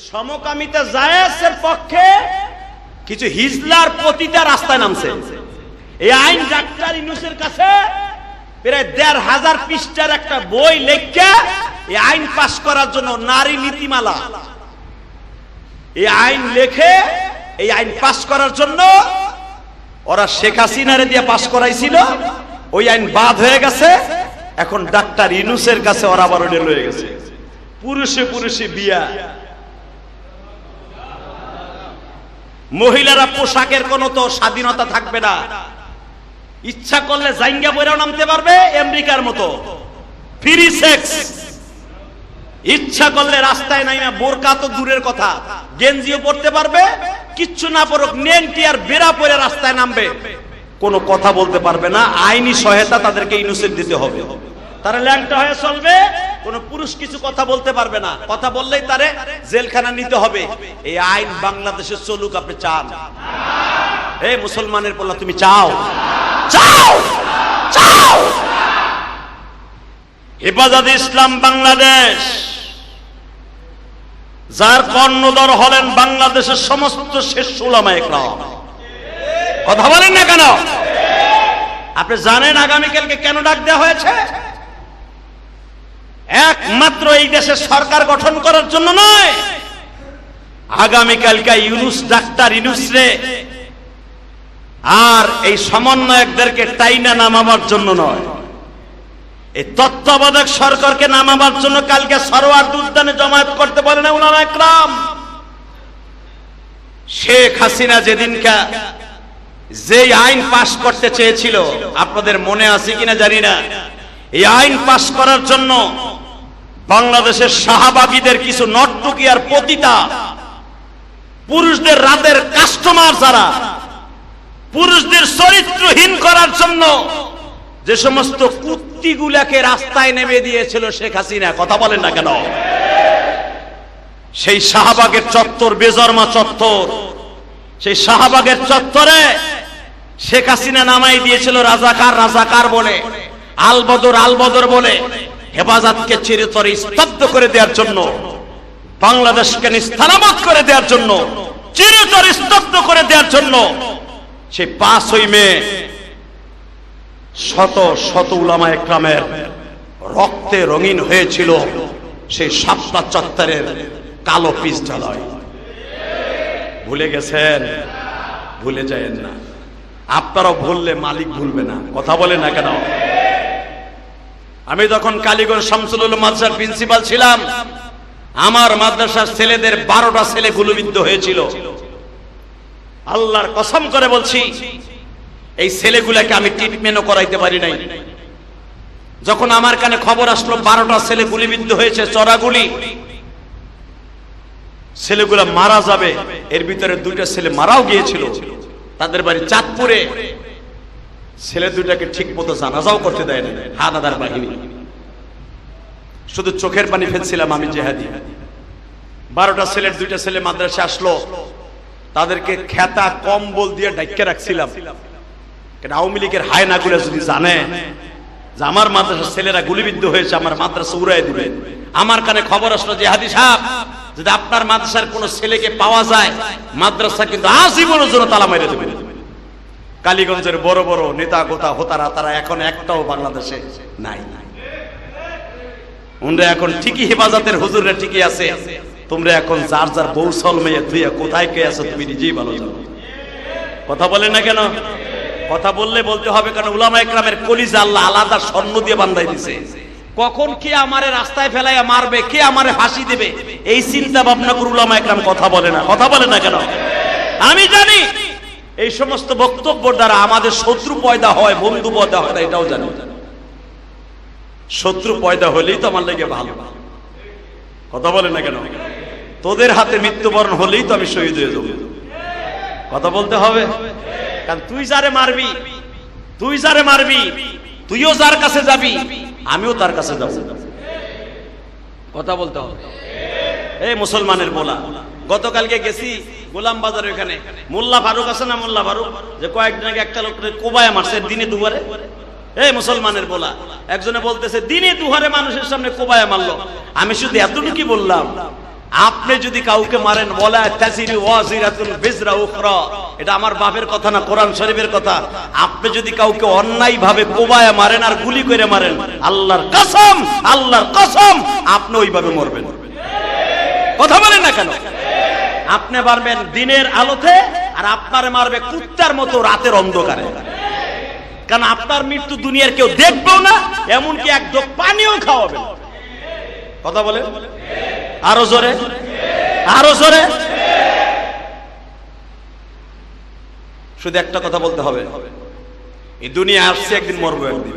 সমকামিতা জায়েজের পক্ষে কিছু হিজলার পতিতা রাস্তায় নামছে। এই আইন ডাক্তার ইনুসের কাছে প্রায় দেড় হাজার পৃষ্ঠার একটা বই লেখা এই আইন পাশ করার জন্য নারী নীতিমালা। এই আইন লেখে এই আইন পাশ করার জন্য ওরা শেখ হাসিনারে দিয়ে পাশ করাইছিল, ওই আইন বাদ হয়ে গেছে, এখন ডাক্তার ইনুসের কাছে ওরা আবার লয়ে গেছে। পুরুষে পুরুষে বিয়া। মহিলারা পোশাকের কোনো তো স্বাধীনতা থাকবে না। ইচ্ছা করলে জাইঙ্গা বইরাও নামতে পারবে, আমেরিকার মতো। Free sex. ইচ্ছা করলে রাস্তায় নাই না বোরকা তো দূরের কথা। গেঞ্জিও পড়তে পারবে, কিচ্ছু না পড়ুক নেংটি আর বেড়া পরে রাস্তায় নামবে। কোনো কথা বলতে পারবে না, আইনি সহায়তা তাদেরকে ইনোসেন্ট দিতে হবে। তারা ল্যাংটা হয়ে চলবে কোন পুরুষ কিছু কথা বলতে পারবে না। কথা বললেই তারে জেলখানা নিতে হবে। এই আইন বাংলাদেশে চলুক, আপনি চান। এই মুসলমানের পোলা, তুমি চাও? চাও! চাও! হেফাজত ইসলাম বাংলাদেশ, যার কর্ণধর হলেন বাংলাদেশের সমস্ত শেষ সুলামা একরাম কথা বলেন না কেন? আপনি জানেন আগামীকালকে কেন ডাক দেওয়া হয়েছে? একমাত্র এই দেশের সরকার গঠন করার জন্য নয়। আগামীকালকে ইউনুস, ডাক্তার ইউনুস রে। আর এই সমন্বয়কদেরকে টাইনা নামাবার জন্য নয়। এই তত্ত্বাবধায়ক সরকারকে নামাবার জন্য কালকে সরোয়ার উদ্যানে জমায়েত করতে পারে না উলামা একরাম। শেখ হাসিনা যেদিনকা যে আইন পাশ করতে চেয়েছিল, আপনাদের মনে আছে কিনা জানি না। এই আইন পাশ করার জন্য বাংলাদেশের শাহবাগীদের কিছু নর্তকী আর পতিতা, পুরুষদের রাতের কাস্টমার যারা, পুরুষদের চরিত্রহীন করার জন্য যে সমস্ত কুত্তিগুলাকে রাস্তায় নেমে দিয়েছিল শেখ হাসিনা, কথা বলেন না কেন? সেই শাহবাগের চত্বর বেজরমা চত্বর, সেই শাহবাগের চত্বরে শেখ হাসিনা নামাই দিয়েছিল রাজাকার রাজাকার বলে, আলবদর আলবদর বলে। হেফাজতকে চিরতরে স্তব্ধ করে দেওয়ার জন্য, বাংলাদেশকে নিস্থানামত করে দেওয়ার জন্য চিরতরে স্তব্ধ করে দেওয়ার জন্য, সেই পাঁচই মে শত শত উলামা একরামের রক্তে রঙিন হয়েছিল সেই সাতটা চত্বরের কালো পিস ভুলে গেছেন? ভুলে যায়েন না। আপনারাও ভুললে মালিক ভুলবে না। কথা বলে না কেন? আমি যখন কালীগঞ্জ শামসুল মাদ্রাসার প্রিন্সিপাল ছিলাম, আমার মাদ্রাসার ছেলেদের বারোটা ছেলে গুলিবিদ্ধ হয়েছিল। আল্লাহর কসম করে বলছি, এই ছেলেগুলাকে আমি ট্রিটমেন্টও করাইতে পারি নাই। যখন আমার কানে খবর আসলো, বারোটা ছেলে গুলিবিদ্ধ হয়েছে, চড়াগুলি, ছেলেগুলা মারা যাবে, এর ভিতরে দুইটা ছেলে মারাও গিয়েছিল। তাদের বাড়ি চাঁদপুরে। ছেলে দুইটাকে ঠিক মতো জানাজাও করতে দেয় না হানাদার বাহিনী। শুধু চোখের পানি ফেলছিলাম আমি জেহাদি। বারোটা ছেলের দুইটা ছেলে মাদ্রাসা আসলো। তাদেরকে খেতা কম্বল দিয়ে ডাইকে রাখছিলাম। আওয়ামী লীগের হায়নাগুলো যদি জানে যে আমার মাদ্রাসার ছেলেরা গুলিবিদ্ধ হয়েছে, আমার মাদ্রাসা উড়াই দিবে। আমার কানে খবর আসলো যে হাদি সাহেব, যদি আপনার মাদ্রাসার কোন ছেলেকে পাওয়া যায়, মাদ্রাসা কিন্তু আজীবনের জন্য তালা মেরে দেবে। কালীগঞ্জের বড় বড় নেতা গোতা হোতারা, তারা এখন একটাও বাংলাদেশে নাই। উনরা এখন ঠিকই হেফাজতের হুজুররা ঠিকই আছে। তোমরা এখন যার যার বৌসল মেয়ে তুই কোথায় কে আছো তুমি নিজেই ভালো জানো। কথা বলে না কেন? কথা বললে বলতে হবে কারণ উলামা একরামের কলিজা আল্লাহ আলাদা স্বর্ণ দিয়ে বান্ধাই দিছে। কখন কে আমারে রাস্তায় ফেলাইয়া মারবে, কে আমারে ফাঁসি দেবে? এই চিন্তা ভাবনা করে উলামা একরাম কথা বলে না। কথা বলে না কেন? আমি জানি এই সমস্ত বক্তব্য দ্বারা আমাদের শত্রু পয়দা হয়, বন্ধু পয়দা হয় না, এটাও জানি। শত্রু পয়দা হলেই তো আমার লেগে ভালো। কথা বলে না কেন? তোদের হাতে মৃত্যুবরণ হলেই তো আমি শহীদ হয়ে যাব। কথা বলতে হবে? কারণ তুই যারে মারবি, তুই যারে মারবি, তুইও যার কাছে যাবি, আমিও তার কাছে যাব। কথা বলতে হবে। এই মুসলমানের বলা, গতকালকে গেছি গোলাম বাজার এখানে। মোল্লা ফারুক আছে না মোল্লা ফারুক? যে কয়েকদিন আগে একটা লোক কোবায় মারছে দিনে দুবারে এই মুসলমানের বলা। একজনে বলতেছে, দিনে দুহারে মানুষের সামনে কোবায় মারলো। আমি শুধু এতটুকুই বললাম, আপনি যদি কাউকে মারেন, বলা এটা আমার বাপের কথা না, কোরআন শরীফের কথা। আপনি যদি কাউকে অন্যায় ভাবে কোবায় মারেন আর গুলি করে মারেন, আল্লাহর কসম আল্লাহর কসম, আপনি ওইভাবে মরবেন। কথা বলেন না কেন? আপনি মারবেন দিনের আলোতে, আর আপনারে মারবে কুত্তার মতো রাতের অন্ধকারে। কারণ আপনার মৃত্যু দুনিয়ার কেউ দেখবেও না, এমনকি এক ডোক পানিও খাওয়াবে কথা বলে আরও জোরে? আরও জোরে? শুধু একটা কথা বলতে হবে। এই দুনিয়া আসছে, একদিন মরবো একদিন।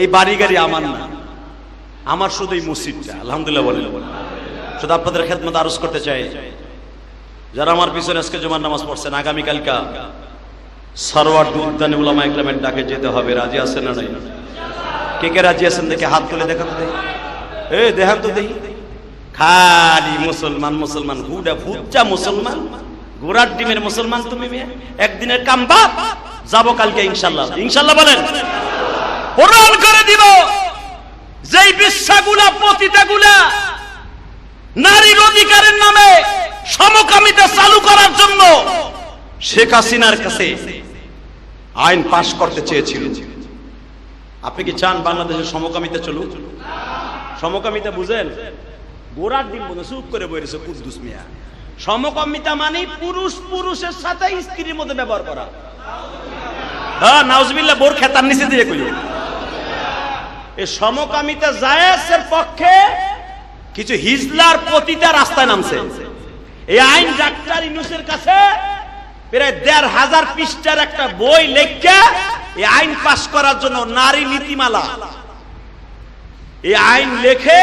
এই বাড়ি গাড়ি আমার না। আমার শুধু এই মসজিদটা, আলহামদুলিল্লাহ বলে শুধু আপনাদের খেদমত আরজ করতে চাই। যারা আমার পিছনে আজকে জুমার নামাজ পড়ছেন আগামীকালকা সরওয়ার উদ্যানে উলামা ইকরামের ডাকে যেতে হবে। রাজি আছেন না নাই? কে কে রাজি আছেন দেখে হাত তুলে দেখান তো এ, দেখান তো খালি মুসলমান মুসলমান, হুডা ফুচ্চা মুসলমান, ঘোড়ার ডিমের মুসলমান তুমি মেয়ে। একদিনের কাম বাপ যাব কালকে ইনশাল্লাহ। ইনশাল্লাহ বলেন। প্রমাণ করে দিব। যেই বিশ্বাগুলা, পতিতাগুলা, নারীর অধিকারের নামে সমকামিতা চালু করার জন্য শেখ হাসিনার কাছে আইন পাশ করতে চেয়েছিল। আপনি কি চান বাংলাদেশের সমকামিতা চলুক? সমকামিতা বুঝেন? গোড়ার ডিম মনে চুপ করে বইরেছে কুদ্দুস মিয়া। সমকামিতা মানে পুরুষ পুরুষের সাথে স্ত্রীর মধ্যে ব্যবহার করা। হ্যাঁ নাউজবিল্লাহ, বোর খেতার নিচে দিয়ে কইল এই সমকামিতা জায়েজের পক্ষে কিছু হিজলার পতিতা রাস্তায় নামছে। এই আইন ডাক্তার ইনুসের কাছে প্রায় দেড় হাজার পৃষ্ঠার একটা বই লেখা, এই আইন পাশ করার জন্য নারী নীতিমালা। এই আইন লেখে,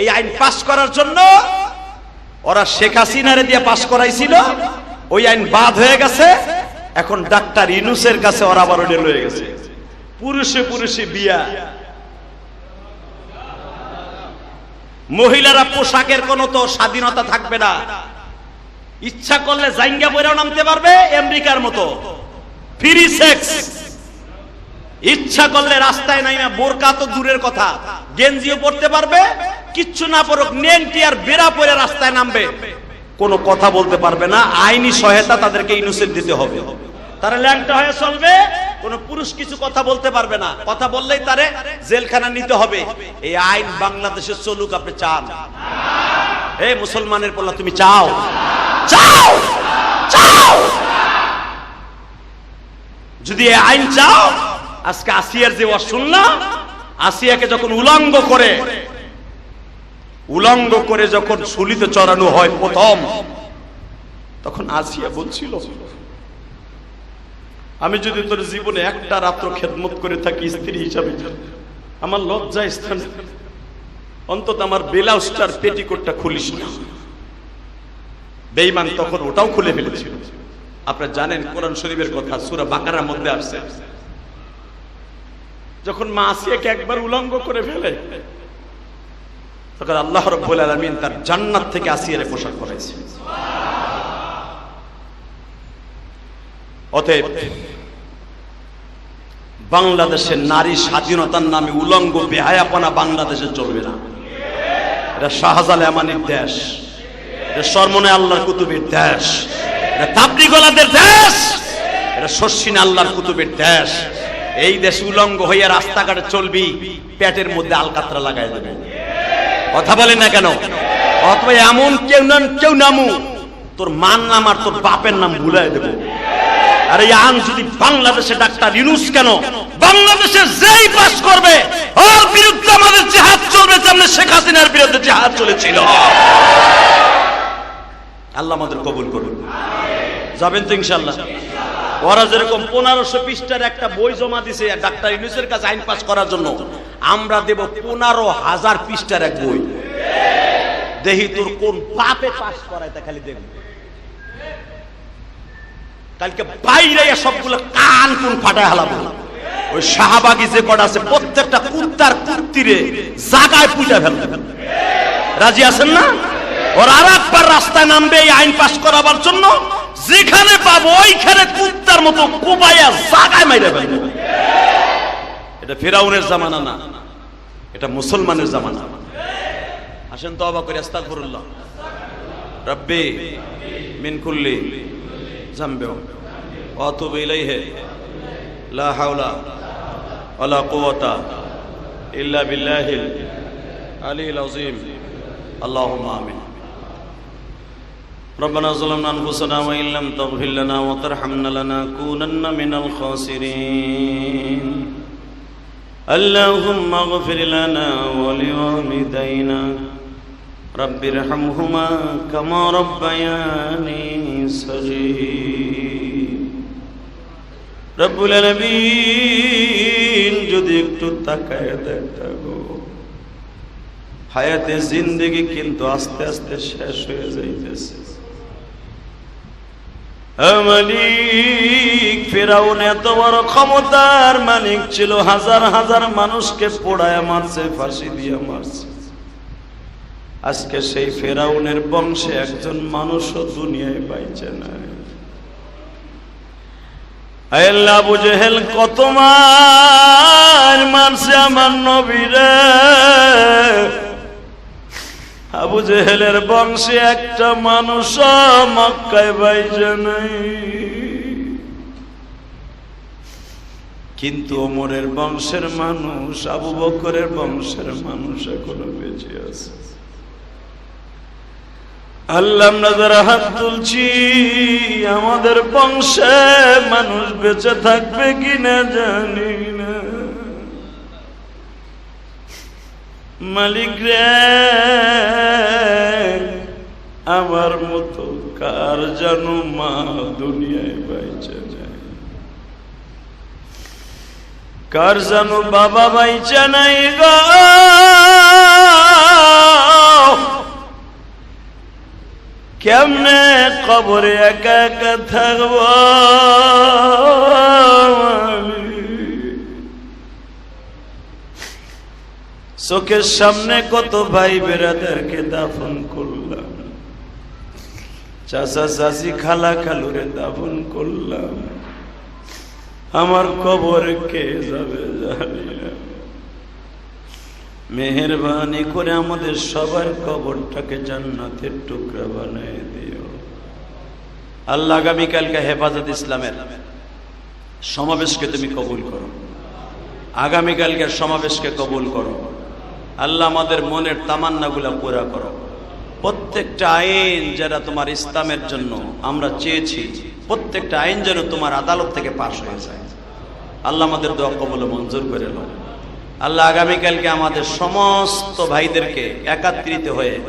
এই আইন পাশ করার জন্য ওরা শেখ হাসিনারে দিয়ে পাশ করাইছিল। ওই আইন বাদ হয়ে গেছে, এখন ডাক্তার ইনুসের কাছে ওরা আবার লয়ে গেছে। পুরুষে পুরুষে বিয়া। মহিলারা পোশাকের কোনো তো স্বাধীনতা থাকবে না। ইচ্ছা করলে জাইঙ্গা বইরাও নামতে পারবে আমেরিকার মতো। Free sex. ইচ্ছা করলে রাস্তায় নাই না বোরকা তো দূরের কথা। গেঞ্জিও পড়তে পারবে, কিচ্ছু না পড়ুক নেংটি আর বেড়া পরে রাস্তায় নামবে। কোনো কথা বলতে পারবে না, আইনি সহায়তা তাদেরকে ইনোসেন্ট দিতে হবে। তারা ল্যাংটা হয়ে চলবে, কোন পুরুষ কিছু কথা বলতে পারবে না। কথা বললেই তারে জেলখানা নিতে হবে। এই আইন বাংলাদেশে চলুক আপনি চান। এই মুসলমানের পোলা, তুমি চাও? চাও! চাও! যদি আইন চাও, আজকে আসিয়ার যে শুনলাম আসিয়াকে যখন উলঙ্গ করে উলঙ্গ করে যখন শুলিতে চড়ানো হয় প্রথম, তখন আসিয়া বলছিল, আমি যদি তোর জীবনে একটা রাত্র খেদমত করে থাকি স্ত্রী হিসাবে, আমার লজ্জা স্থান, অন্তত আমার বেলাউসটার পেটিকোটটা খুলিস না। বেইমান তখন ওটাও খুলে ফেলেছিল। আপনারা জানেন কোরআন শরীফের কথা, সুরা বাকারার মধ্যে আসছে। যখন মা আসিয়াকে একবার উলঙ্গ করে ফেলে, তখন আল্লাহ রব্বুল আলামিন তার জান্নাত থেকে আসিয়ারে পোশাক করাইছে অতএব বাংলাদেশের নারী স্বাধীনতার নামে উলঙ্গ বেহায়াপনা বাংলাদেশে চলবে না। এটা শাহজাল এমানির দেশ। এটা সরমনে আল্লাহর কুতুবের দেশ। এটা তাবলিগলাদের দেশ। এটা শস্যিন আল্লাহর কুতুবের দেশ। এই দেশ উলঙ্গ হইয়া রাস্তাঘাটে চলবি, পেটের মধ্যে আলকাতরা লাগাই দেবে। কথা বলেন না কেন? অথবা এমন কেউ নাম কেউ নামু, তোর মান নাম আর তোর বাপের নাম ভুলাই দেবো। আর এই আইন যদি বাংলাদেশে ডাক্তার ইউনুস কেন? বাংলাদেশে যেই পাস করবে, ওর বিরুদ্ধে আমাদের জেহাদ চলবে, যেমন শেখ হাসিনার বিরুদ্ধে জেহাদ চলেছিল। আল্লাহ আমাদের কবুল করুন। যাবেন তো ইনশাল্লাহ ওরা যেরকম পনেরোশো পৃষ্ঠার একটা বই জমা দিছে ডাক্তার ইউনুসের কাছে আইন পাস করার জন্য, আমরা দেব পনেরো হাজার পৃষ্ঠার এক বই। দেখি তোর কোন পাপে পাস করায় তা খালি দেখব। কালকে বাইরে সবগুলো কান কোন ফাটায় হালাবো। ওই শাহবাগি যে কটা আছে, প্রত্যেকটা কুত্তার কুত্তিরে জাগায় পূজা ফেলবে। রাজি আছেন না? ওরা আর রাস্তায় নামবে, এই আইন পাশ করাবার জন্য যেখানে পাবো, ওইখানে কুত্তার মতো কোবাইয়া জাগায় মাইরে ফেলব। এটা ফেরাউনের জামানা না, এটা মুসলমানের জামানা। আসেন তো অবাক করে, আস্তাগফিরুল্লাহ। রব্বি মিন কুল্লি জামবে অতুব ইলাইহি। লা হাওলা ওয়ালা কুওয়াতা ইল্লা বিল্লাহিল আলিল আযীম। আল্লাহুম্মা আমিন। ربنا ظلمنا أنفسنا وإن لم تغفر لنا وترحمنا لنكونن من الخاسرين اللهم اغفر لنا ولوالدينا رب ارحمهما كما ربياني صغير রব্বুল আলামিন যদি একটু তাকায় দেখতা গো হায়াতে জিন্দেগি কিন্তু আস্তে আস্তে শেষ হয়ে যাইতেছে মালিক, ফেরাউন এত বড় ক্ষমতার মালিক ছিল, হাজার হাজার মানুষকে পোড়ায় মারছে, ফাঁসি দিয়ে মারছে। আজকে সেই ফেরাউনের বংশে একজন মানুষও দুনিয়ায় পাইছে না। আল্লাহ, আবু জেহেল কত মার মারছে আমার নবীরে। আবু জেহেলের বংশে একটা মানুষ মক্কায় বাইজে নাই। কিন্তু ওমরের বংশের মানুষ, আবু বকরের বংশের মানুষ এখনও বেঁচে আছে। আল্লাহ যারা হাত তুলছি, আমাদের বংশে মানুষ বেঁচে থাকবে কিনা জানি না মালিক রে, আমার মতো কার জানো মা দুনিয়ায় বাইচে নাই? কার জানো বাবা বাইচে নাই গো? কেমনে কবরে একা একা থাকব চোখের সামনে কত ভাই বেড়াদেরকে দাফন করলাম। চাচা চাচি খালা খালুরে দাফন করলাম। আমার কবরে কে যাবে মেহরবানি করে আমাদের সবার কবরটাকে জান্নাতের টুকরা বানিয়ে দিও। আল্লাহ আগামীকালকে হেফাজত ইসলামের সমাবেশকে তুমি কবুল করো। আগামীকালকের সমাবেশকে কবুল করো। আল্লাহ আমাদের মনের তামান্নাগুলা পুরা করো। প্রত্যেকটা আইন যারা তোমার ইসলামের জন্য আমরা চেয়েছি, প্রত্যেকটা আইন যেন তোমার আদালত থেকে পাশ হয়ে যায়। আল্লাহ আমাদের দোয়া কবল মঞ্জুর করে নাও। আল্লাহ আগামীকালকে আমাদের সমস্ত ভাইদেরকে একাত্রিত হয়ে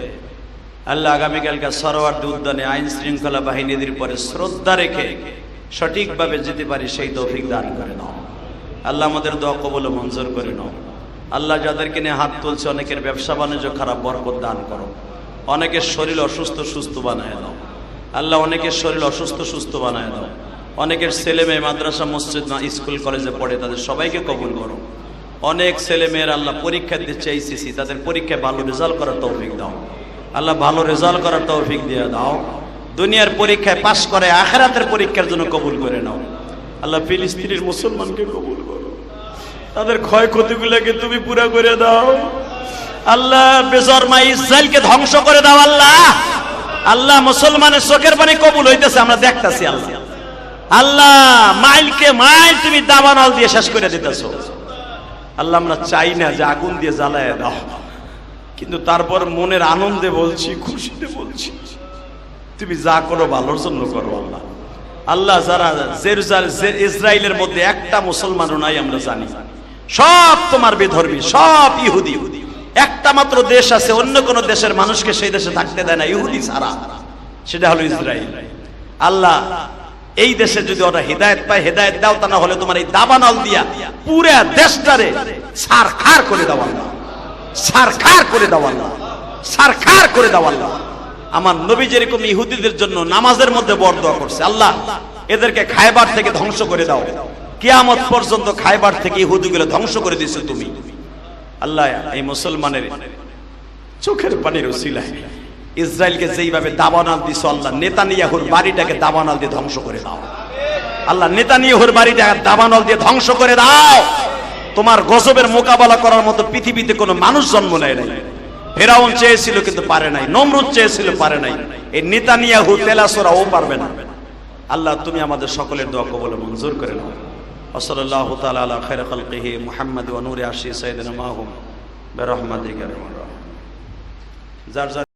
আল্লাহ আগামীকালকে সরোয়ার্দী উদ্যানে আইন শৃঙ্খলা বাহিনীদের পরে শ্রদ্ধা রেখে সঠিকভাবে যেতে পারি সেই তৌফিক দান করে নাও। আল্লাহ আমাদের দোয়া কবল মঞ্জুর করে নাও। আল্লাহ যাদেরকে নিয়ে হাত তুলছে, অনেকের ব্যবসা বাণিজ্য খারাপ, বরকত দান করো। অনেকের শরীর অসুস্থ, সুস্থ বানায় দাও। আল্লাহ অনেকের শরীর অসুস্থ, সুস্থ বানায় দাও। অনেকের ছেলে মেয়ে মাদ্রাসা, মসজিদ স্কুল, কলেজে পড়ে, তাদের সবাইকে কবুল করো। অনেক ছেলে মেয়ের আল্লাহ পরীক্ষা দিচ্ছে এইসিসি তাদের পরীক্ষায় ভালো রেজাল্ট করার তৌফিক দাও। আল্লাহ ভালো রেজাল্ট করার তৌফিক দিয়ে দাও। দুনিয়ার পরীক্ষায় পাশ করে, আখেরাতের পরীক্ষার জন্য কবুল করে নাও। আল্লাহ ফিলিস্তিনের মুসলমানকে কবুল করো। তাদের ক্ষয়ক্ষতিগুলোকে তুমি পুরা করে দাও। আল্লাহ বেজর বেজরমা ইসরায়েলকে ধ্বংস করে দাও, আল্লাহ। আল্লাহ মুসলমানের চোখের পানি কবুল হইতেছে, আমরা দেখতাছি আল্লাহ। আল্লাহ, মাইলকে মাইল তুমি দাবানল দিয়ে শেষ করে দিতেছো। আল্লাহ, আমরা চাই না যে আগুন দিয়ে জ্বালায় দাও। কিন্তু তারপর মনের আনন্দে বলছি, খুশিতে বলছি, তুমি যা করো ভালোর জন্য করো, আল্লাহ। আল্লাহ, যারা ইসরায়েলের মধ্যে একটা মুসলমানও নাই, আমরা জানি। সব তোমার বেধর্মী, সব ইহুদি। একটা মাত্র দেশ আছে, অন্য কোন দেশের মানুষকে সেই দেশে থাকতে দেয় না, ইহুদি ছাড়া। সেটা হলো ইসরায়েল। আল্লাহ, এই দেশে যদি ওরা হেদায়ত পায়, হেদায়ত দাও, তা না হলে তোমার এই দাবানল দিয়া পুরা দেশটারে সার খার করে দেওয়া সার খার করে দেওয়া সার খার করে দেওয়া আমার নবী যেরকম ইহুদিদের জন্য নামাজের মধ্যে বরদোয়া করছে, আল্লাহ, এদেরকে খায়বার থেকে ধ্বংস করে দাও। কিয়ামত পর্যন্ত খাইবার থেকে ইহুদিগুলো ধ্বংস করে দিয়েছ তুমি। আল্লাহ, এই মুসলমানের চোখের পানির ওসিলায় ইসরায়েলকে যেইভাবে দাবানাল দিছ আল্লাহ, নেতানিয়াহুর বাড়িটাকে দাবানাল দিয়ে ধ্বংস করে দাও। আল্লাহ, নেতানিয়াহুর বাড়িটা দাবানল দিয়ে ধ্বংস করে দাও। তোমার গজবের মোকাবেলা করার মতো পৃথিবীতে কোনো মানুষ জন্ম নেয় নাই। ফেরাউন চেয়েছিল কিন্তু পারে নাই, নমরুদ চেয়েছিল পারে নাই। এই নেতানিয়াহু তেলাসোরা ও পারবে না। আল্লাহ, তুমি আমাদের সকলের দোয়া কবল মঞ্জুর করে নাও। খায়র খালকিহি মুহাম্মদ ওয়া নূরি আশি সাইয়্যিদিনা মাহুম বিরহমাতিকা ইয়া আরহামার রাহিমিন। যার যার